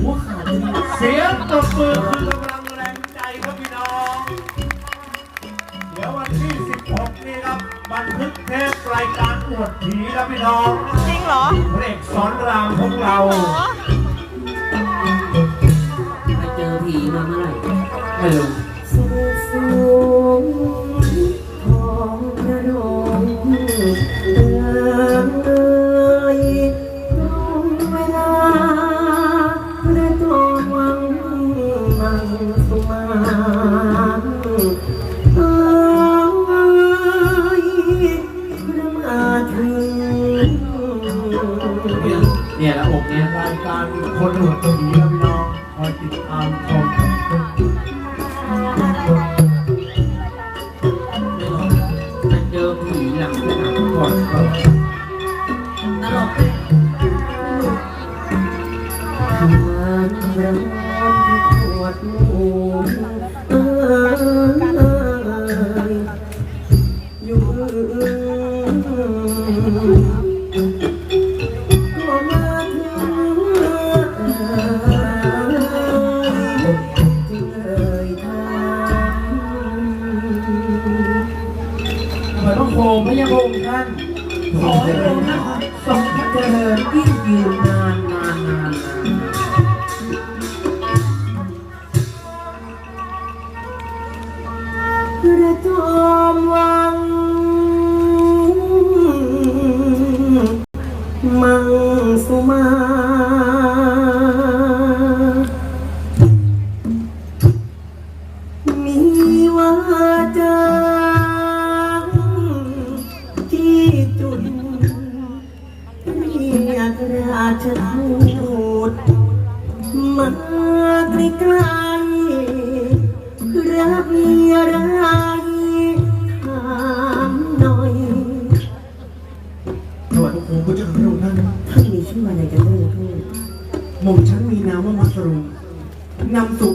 หัวขาดเสียงตบมือคือกำลังแรงใจครับพี่น้อง เดี๋ยววันที่ 16 นี้ครับบันทึกเทปรายการอวดผีครับพี่น้องจริงเหรอพระเอกสอนรามของเรา ไปเจอผีมาเมื่อไหร่ไม่รู้สูงสูงของพระองเตือ เนี่ยล้วอกเนี่ยรายการคนอวดผีครับพี่น้องคอยติดตามชมไปเจอผีหลังสนามก่อนตลกทำงานร้อนปวดหัวเอ่ ขอต้องโคมพระยาพงท่านขอให้เรานะทรงพระเจริญยิ่ง จะพูดมาใกล้ๆรักมีอะไรถามหน่อยถวายพระโคมพระเจ้าพระองค์ท่านท่านมีชื่ออะไรกันบ้างทูตหม่อมฉันมีนามว่ามัสรุมนำสุข